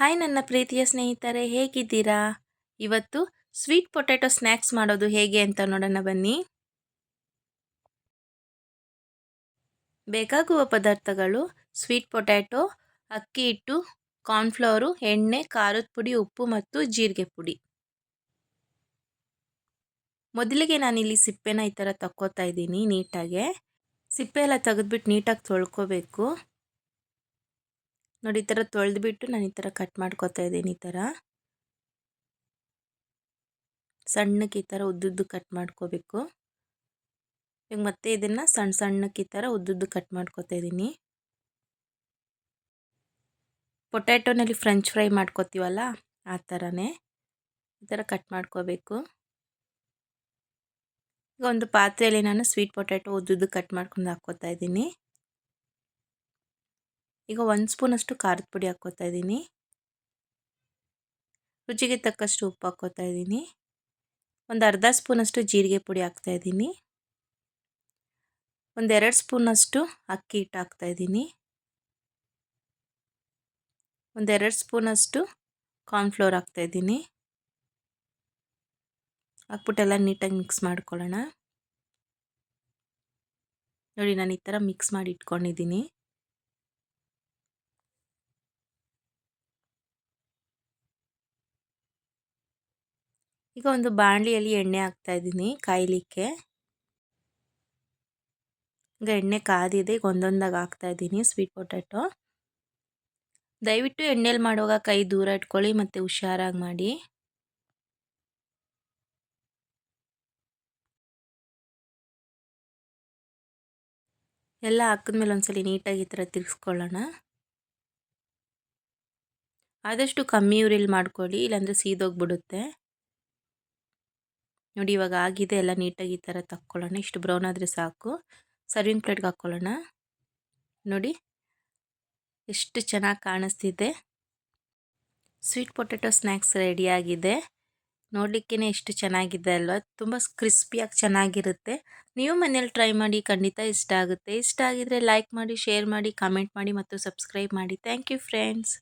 Hi ನನ್ನ ಪ್ರೀತಿಯ ಸ್ನೇಹಿತರೆ, ಹೇಗಿದ್ದೀರಾ? ಇವತ್ತು ಸ್ವೀಟ್ ಪೊಟ್ಯಾಟೊ ಸ್ನ್ಯಾಕ್ಸ್ ಮಾಡೋದು ಹೇಗೆ ಅಂತ ನೋಡೋಣ ಬನ್ನಿ. ಬೇಕಾಗುವ ಪದಾರ್ಥಗಳು ಸ್ವೀಟ್ ಪೊಟ್ಯಾಟೊ ಅಕ್ಕಿ ಹಿಟ್ಟು ಕಾರ್ನ್ಫ್ಲವರು ಎಣ್ಣೆ, ಖಾರದ ಪುಡಿ, ಉಪ್ಪು ಮತ್ತು ಜೀರಿಗೆ ಪುಡಿ. ಮೊದಲಿಗೆ ನಾನಿಲ್ಲಿ ಸಿಪ್ಪೆನ ಈ ಥರ ತಕ್ಕೋತಾ ಇದ್ದೀನಿ ನೀಟಾಗೆ. ಸಿಪ್ಪೆ ಎಲ್ಲ ತೆಗೆದ್ಬಿಟ್ಟು ನೀಟಾಗಿ ತೊಳ್ಕೊಬೇಕು. ನೋಡಿ, ಈ ಥರ ತೊಳೆದ್ಬಿಟ್ಟು ನಾನು ಈ ಥರ ಕಟ್ ಮಾಡ್ಕೊತಾ ಇದ್ದೀನಿ ಈ ಥರ. ಸಣ್ಣಕ್ಕೆ ಈ ಥರ ಉದ್ದುದ್ದು ಕಟ್ ಮಾಡ್ಕೋಬೇಕು. ಈಗ ಮತ್ತೆ ಇದನ್ನು ಸಣ್ಣ ಸಣ್ಣಕ್ಕೆ ಈ ಥರ ಉದ್ದುದ್ದು ಕಟ್ ಮಾಡ್ಕೊತಾ ಇದ್ದೀನಿ. ಪೊಟ್ಯಾಟೋನಲ್ಲಿ ಫ್ರೆಂಚ್ ಫ್ರೈ ಮಾಡ್ಕೋತೀವಲ್ಲ, ಆ ಥರನೇ. ಈ ಥರ ಕಟ್ ಮಾಡ್ಕೋಬೇಕು. ಈಗ ಒಂದು ಪಾತ್ರೆಯಲ್ಲಿ ನಾನು ಸ್ವೀಟ್ ಪೊಟ್ಯಾಟೊ ಉದ್ದುದ್ದು ಕಟ್ ಮಾಡ್ಕೊಂಡು ಹಾಕ್ಕೋತಾ ಇದ್ದೀನಿ. ಈಗ ಒಂದು ಸ್ಪೂನಷ್ಟು ಖಾರದ ಪುಡಿ ಹಾಕ್ಕೋತಾ ಇದ್ದೀನಿ. ರುಚಿಗೆ ತಕ್ಕಷ್ಟು ಉಪ್ಪು ಹಾಕ್ಕೋತಾ ಇದ್ದೀನಿ. ಒಂದು ಅರ್ಧ ಸ್ಪೂನಷ್ಟು ಜೀರಿಗೆ ಪುಡಿ ಹಾಕ್ತಾ ಇದ್ದೀನಿ. ಒಂದೆರಡು ಸ್ಪೂನಷ್ಟು ಅಕ್ಕಿ ಹಿಟ್ಟು ಹಾಕ್ತಾ ಇದ್ದೀನಿ. ಒಂದೆರಡು ಸ್ಪೂನಷ್ಟು ಕಾರ್ನ್ಫ್ಲೋರ್ ಹಾಕ್ತಾ ಇದ್ದೀನಿ. ಹಾಕ್ಬಿಟ್ಟೆಲ್ಲ ನೀಟಾಗಿ ಮಿಕ್ಸ್ ಮಾಡ್ಕೊಳ್ಳೋಣ. ನೋಡಿ ನಾನು ಈ ಥರ ಮಿಕ್ಸ್ ಮಾಡಿ ಇಟ್ಕೊಂಡಿದ್ದೀನಿ. ಈಗ ಒಂದು ಬಾಣಲಿಯಲ್ಲಿ ಎಣ್ಣೆ ಹಾಕ್ತಾ ಇದ್ದೀನಿ ಕಾಯಲಿಕ್ಕೆ. ಈಗ ಎಣ್ಣೆ ಕಾದಿದೆ, ಈಗ ಒಂದೊಂದಾಗಿ ಹಾಕ್ತಾ ಇದ್ದೀನಿ ಸ್ವೀಟ್ ಪೊಟ್ಯಾಟೊ ದಯವಿಟ್ಟು ಎಣ್ಣೆಲಿ ಮಾಡುವಾಗ ಕೈ ದೂರ ಇಟ್ಕೊಳ್ಳಿ ಮತ್ತು ಹುಷಾರಾಗಿ ಮಾಡಿ. ಎಲ್ಲ ಹಾಕಿದ್ಮೇಲೆ ಒಂದ್ಸಲಿ ನೀಟಾಗಿ ಈ ಥರ ತಿರ್ಗಿಸ್ಕೊಳ್ಳೋಣ. ಆದಷ್ಟು ಕಮ್ಮಿ ಉರಿಲಿ ಮಾಡ್ಕೊಳ್ಳಿ, ಇಲ್ಲಾಂದರೆ ಸೀದೋಗ್ಬಿಡುತ್ತೆ. ನೋಡಿ ಇವಾಗ ಆಗಿದೆ ಎಲ್ಲ ನೀಟಾಗಿ ಈ ಥರ ತಕ್ಕೊಳ್ಳೋಣ. ಇಷ್ಟು ಬ್ರೌನ್ ಆದರೆ ಸಾಕು. ಸರ್ವಿಂಗ್ ಪ್ಲೇಟ್ಗೆ ಹಾಕ್ಕೊಳ್ಳೋಣ. ನೋಡಿ ಎಷ್ಟು ಚೆನ್ನಾಗಿ ಕಾಣಿಸ್ತಿದೆ. ಸ್ವೀಟ್ ಪೊಟ್ಯಾಟೊ ಸ್ನ್ಯಾಕ್ಸ್ ರೆಡಿಯಾಗಿದೆ ನೋಡಲಿಕ್ಕೇ ಎಷ್ಟು ಚೆನ್ನಾಗಿದೆ ಅಲ್ವಾ? ತುಂಬ ಕ್ರಿಸ್ಪಿಯಾಗಿ ಚೆನ್ನಾಗಿರುತ್ತೆ. ನೀವು ಮನೇಲಿ ಟ್ರೈ ಮಾಡಿ ಖಂಡಿತ ಇಷ್ಟ ಆಗುತ್ತೆ. ಇಷ್ಟ ಆಗಿದರೆ ಲೈಕ್ ಮಾಡಿ, ಶೇರ್ ಮಾಡಿ, ಕಮೆಂಟ್ ಮಾಡಿ ಮತ್ತು ಸಬ್ಸ್ಕ್ರೈಬ್ ಮಾಡಿ. Thank you friends.